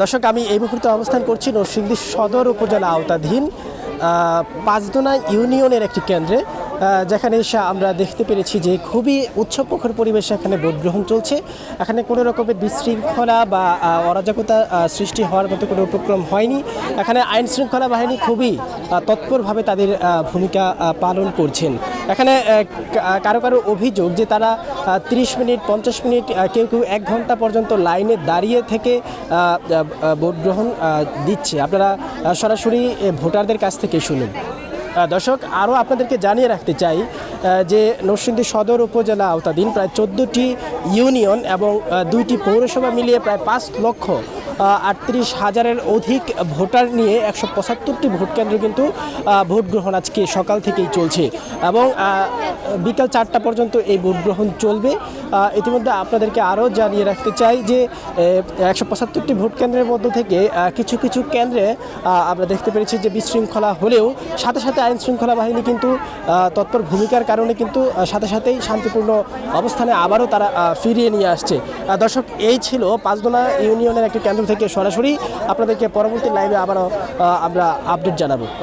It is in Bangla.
দর্শক আমি এই মুহূর্তে অবস্থান করছি নরসিংদী সদর উপজেলা আওতাধীন পাঁচদোনা ইউনিয়নের একটি কেন্দ্রে। যেখানে এসে আমরা দেখতে পেরেছি যে খুবই উৎসবমুখর পরিবেশে এখানে ভোট গ্রহণ চলছে। এখানে কোনো রকমের বিশৃঙ্খলা বা অরাজকতা সৃষ্টি হওয়ার মতো কোনো উপক্রম হয়নি। এখানে আইন শৃঙ্খলা বাহিনী খুবই তৎপরভাবে তাদের ভূমিকা পালন করছেন। এখানে কারও কারও অভিযোগ যে তারা তিরিশ মিনিট পঞ্চাশ মিনিট কেউ কেউ এক ঘণ্টা পর্যন্ত লাইনে দাঁড়িয়ে থেকে আহ, আহ, ভোট গ্রহণ দিচ্ছে। আপনারা সরাসরি ভোটারদের কাছ থেকে শুনুন। দর্শক, আরও আপনাদেরকে জানিয়ে রাখতে চাই যে নরসিংদী সদর উপজেলা আওতাধীন প্রায় চোদ্দোটি ইউনিয়ন এবং দুইটি পৌরসভা মিলিয়ে প্রায় পাঁচ লক্ষ আটত্রিশ হাজারের অধিক ভোটার নিয়ে একশো পঁচাত্তরটি ভোট কেন্দ্র কিন্তু ভোট গ্রহণ আজকে সকাল থেকেই চলছে। এবং বিকাল চারটা পর্যন্ত এই ভোট গ্রহণ চলবে। ইতিমধ্যে আপনাদেরকে আরও জানিয়ে রাখতে চাই যে একশো পঁচাত্তরটি ভোট কেন্দ্রের মধ্য থেকে কিছু কিছু কেন্দ্রে আমরা দেখতে পেরেছি যে বিশৃঙ্খলা হলেও সাথে সাথে আইন শৃঙ্খলা বাহিনী কিন্তু তৎপর ভূমিকার কারণে কিন্তু সাথে সাথেই শান্তিপূর্ণ অবস্থানে আবারও তারা ফিরিয়ে নিয়ে আসছে। দর্শক, এই ছিল পাঁচদোনা ইউনিয়নের একটি কেন্দ্র থেকে সরাসরি আপনাদেরকে পরবর্তী লাইভে আবারও আমরা আপডেট জানাব।